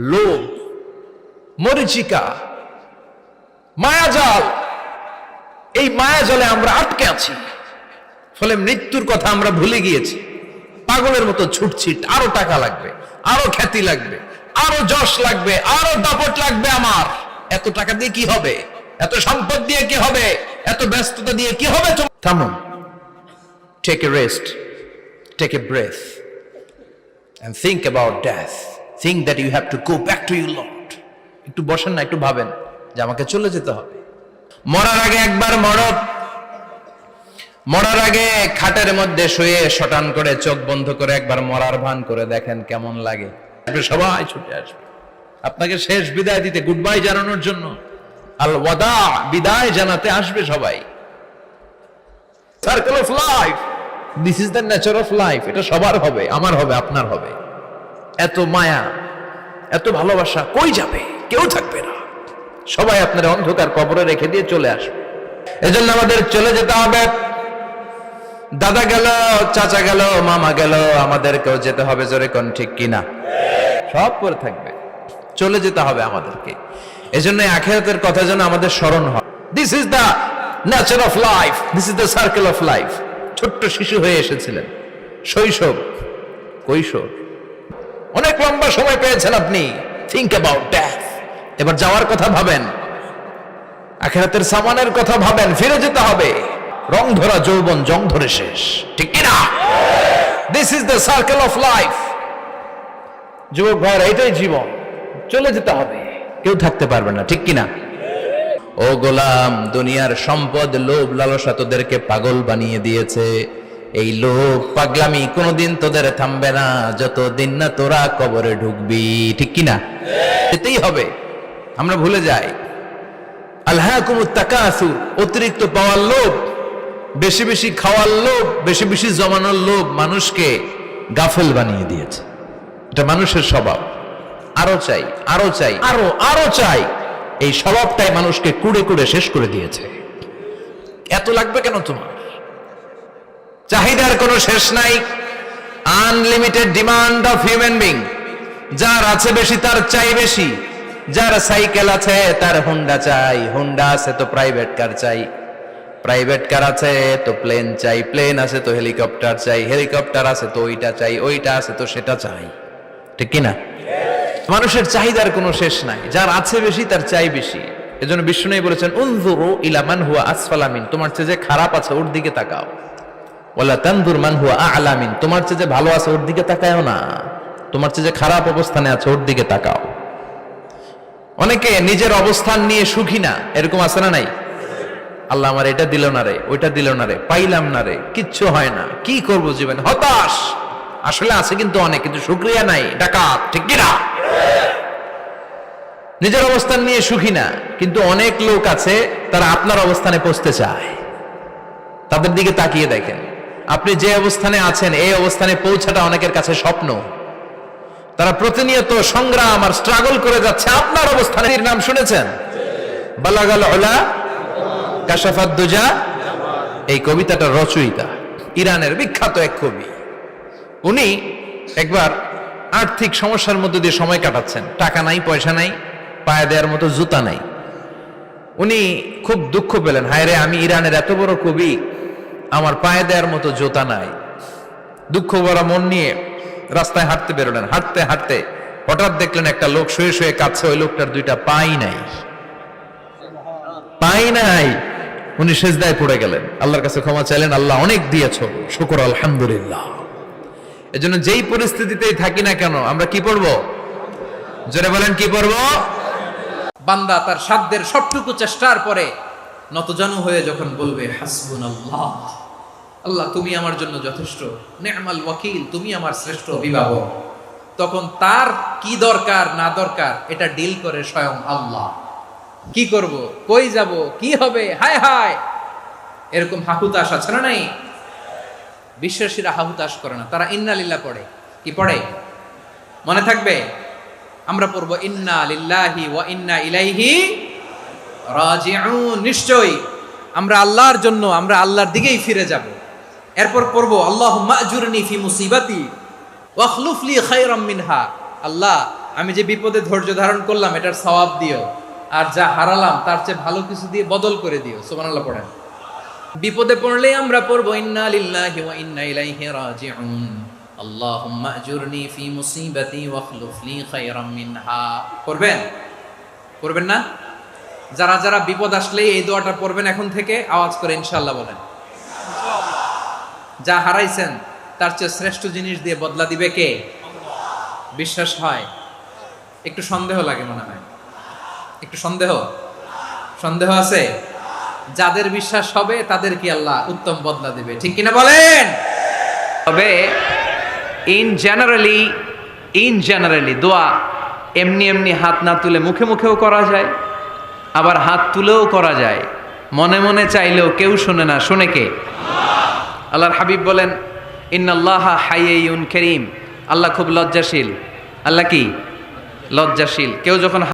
লোভ, মরিচিকা, মায়াজাল, এই মায়াজালে আমরা আটকে আছি। ফলে মৃত্যুর কথা আমরা ভুলে গিয়েছি। পাগলের মতো ছুটছি, আরও টাকা লাগবে, আরও খ্যাতি লাগবে, আরও যশ লাগবে, আরও দাপট লাগবে আমার। এত টাকা দিয়ে কি হবে? এত সম্পদ দিয়ে কি হবে? এত ব্যস্ততা দিয়ে কি হবে? থামুন take a rest take a breath and think about death. Think that you have to go back to your Lord. একটু বসেন না, একটু ভাবেন যে আমাকে চলে যেতে হবে। মরার আগে একবার মরব মরার আগে খাটের মধ্যে শুয়ে শটান করে চোখ বন্ধ করে একবার মরার ভান করে দেখেন কেমন লাগে। সবাই ছুটে আসবে আপনাকে শেষ বিদায় দিতে গুড বাই জানানোর জন্য আল ওয়াদা বিদায় জানাতে আসবে সবাই। Circle of life this is the nature of life এটা সবার হবে, আমার হবে, আপনার হবে। এত মায়া, এত ভালোবাসা কই যাবে? কেউ থাকবে না। সবাই আপনার অন্ধকার কবরে রেখে দিয়ে চলে আসবে। এজন্য আমাদের চলে যেতে হবে। দাদা গেল, চাচা গেল, মামা গেল, আমাদেরকেও যেতে হবে জোরে কোন ঠিক কিনা? সব করে থাকবে। চলে যেতে হবে আমাদেরকে। এজন্য আখেরাতের কথা যেন আমাদের স্মরণ হয়। This is the nature of life this is the circle of life ছোট্ট শিশু হয়ে এসেছিলেন। শৈশব, কৈশোর। অনেক লম্বা সময় পেয়েছেন আপনি। থিঙ্ক অ্যাবাউট ডেথ এবার যাওয়ার কথা ভাবেন। আখেরাতের সামানের কথা ভাবেন। ফিরে যেতে হবে। রং ধরা যৌবন, জং ধরে শেষ। ঠিক কিনা this is the circle of life যুবক ভাইরা এটাই জীবন। চলে যেতে হবে। কেউ থাকতে পারবে না। ঠিক কিনা ও গোলাম, দুনিয়ার সম্পদ, লোভ, লালসা তোদেরকে পাগল বানিয়ে দিয়েছে। এই লোভ পাগলামি কোনোদিন তোদের থামবে না, যতদিন না তোরা কবরে ঢুকবি, ঠিক কিনা? এতেই হবে, আমরা ভুলে যাই। অতিরিক্ত পাওয়ার লোভ, বেশি বেশি খাওয়ার লোভ, বেশি বেশি জমানোর লোভ মানুষকে গাফেল বানিয়ে দিয়েছে। এটা মানুষের স্বভাব। আরও চাই আরও চাই, আরও আরও চাই। এই স্বভাবটাই মানুষকে কুড়ে কুড়ে শেষ করে দিয়েছে। এত লাগবে কেন তোমার? চাহিদার কোনো শেষ নাই। Unlimited demand of human being যার আছে বেশি, তার চাই বেশি। যার সাইকেল আছে, তার হুন্ডা চাই। হুন্ডা আছে তো প্রাইভেট কার চাই। প্রাইভেট কার আছে তো প্লেন চাই। প্লেন আছে তো হেলিকপ্টার চাই। হেলিকপ্টার আছে তো ওইটা চাই। ওইটা আছে তো সেটা চাই। ঠিক কিনা মানুষের চাহিদার কোনো শেষ নাই। যার আছে বেশি, তার চাই বেশি। এজন্য বিষ্ণু বলেছেন, উনজুরু ইলা মান হুয়া আসফালামিন তোমার চেয়ে যে খারাপ আছে, ওর দিকে তাকাও। তোমার চেয়ে যে ভালো আছে ওর দিকে তাকায়ও না। তোমার চেয়ে যে খারাপ অবস্থানে আছে ওর দিকে তাকাও। অনেকে নিজের অবস্থান নিয়ে সুখী না, এরকম আছে না নাই? আল্লাহ আমার এটা দিল না রে, ওইটা দিল না রে, পাইলাম না রে, কিচ্ছু হয় না, কি করব জীবনে? হতাশ! আসলে আছে কিন্তু অনেক, কিন্তু শুক্রিয়া নাই, ডাকাত, ঠিক কিনা? নিজের অবস্থান নিয়ে সুখী না, কিন্তু অনেক লোক আছে, তারা আপনার অবস্থানে পৌঁছতে চায়। তাদের দিকে তাকিয়ে দেখেন। আপনি যে অবস্থানে আছেন, এই অবস্থানে পৌঁছাটা অনেকের কাছে স্বপ্ন। তারা প্রতিনিয়ত সংগ্রাম আর স্ট্রাগল করে যাচ্ছে। আপনার অবস্থানের নাম শুনেছেন? এই কবিতাটা রচয়িতা, ইরানের বিখ্যাত এক কবি। উনি একবার আর্থিক সমস্যার মধ্যে দিয়ে সময় কাটাচ্ছেন। টাকা নাই, পয়সা নাই, পায়ে দেওয়ার মতো জুতা নাই। উনি খুব দুঃখ পেলেন। হায় রে আমি ইরানের এত বড় কবি আমার পায়ে দেওয়ার মতো জুতা নাই। দুঃখ ভরা মন নিয়ে রাস্তায় হাঁটতে বেরোলেন। হাঁটতে হাঁটতে হঠাৎ দেখলেন একটা লোক শুয়ে শুয়ে কাছে ওই লোকটার দুইটা পাই নাই। পাই নাই। উনি সেজদায় পড়ে গেলেন। আল্লাহর কাছে ক্ষমা চাইলেন। আল্লাহ অনেক দিয়েছ শুকর, আলহামদুলিল্লাহ। এজন্য যেই পরিস্থিতিতেই থাকি না কেন, আমরা কি পড়ব? জোরে বলেন, কি পড়ব? বান্দা তার সাধ্যের সবটুকু চেষ্টার পরে নতজানু হয়ে যখন বলবে হাসবুন আল্লাহ আল্লাহ তুমি আমার জন্য যথেষ্ট। নেমাল ওয়াকিল, তুমি আমার শ্রেষ্ঠ অভিভাবক। তখন তার কি দরকার, না দরকার, এটা ডিল করে স্বয়ং আল্লাহ। কি করব? কই যাব? কি হবে? হায় হায়! এরকম হাহুতাস আছে না নাই? বিশ্বাসীরা হাহুতাস করে না। তারা ইন্নালিল্লাহ পড়ে। কি পড়ে? মনে থাকবে? আমরা পড়ব, ইন্না লিল্লাহি ওয়া ইন্না ইলাইহি নিশ্চয়ই। আমরা আল্লাহর জন্য, আমরা আল্লাহর দিকেই ফিরে যাব। এরপর পড়ব আল্লাহ ফি মুসিবাতি ওয়াখলুফ লি খায়রাম মিনহা। আল্লাহ, আমি যে বিপদে ধৈর্য ধারণ করলাম, এটার সওয়াব দিও। আর যা হারালাম, তার চেয়ে ভালো কিছু দিয়ে বদল করে দিও। সুবহানাল্লাহ পড়েন। বিপদে পড়লে আমরা পড়ব, ইন্না লিল্লাহি ওয়া ইন্না ইলাইহি রাজিউন। আল্লাহুম্মা আজুরনি ফি মুসিবাতি ওয়াখলুফ লি খায়রাম মিনহা। পড়বেন? পড়বেন না? যারা যারা বিপদ আসলে এই দোয়াটা পড়বেন এখন থেকে, আওয়াজ করে ইনশাল্লাহ বলেন। যা হারাইছেন, তার চেয়ে শ্রেষ্ঠ জিনিস দিয়ে বদলা দিবে কে? বিশ্বাস হয়। একটু সন্দেহ লাগে মনে হয়। একটু সন্দেহ? সন্দেহ আছে? যাদের বিশ্বাস হবে, তাদের কি আল্লাহ উত্তম বদলা দিবে। ঠিক কিনা বলেন? তবে ইন জেনারেলি ইন জেনারেলি দোয়া এমনি এমনি হাত না তুলে মুখে মুখেও করা যায়। আবার হাত তুলেও করা যায়। মনে মনে চাইলেও কেউ শোনে না। শোনে কে? আল্লাহর হাবিব বলেন, ইন্নাল্লাহ হাইয়ুন করিম। আল্লাহ খুব লজ্জাশীল। আল্লাহ কি? লজ্জাশীল। কেউ যখন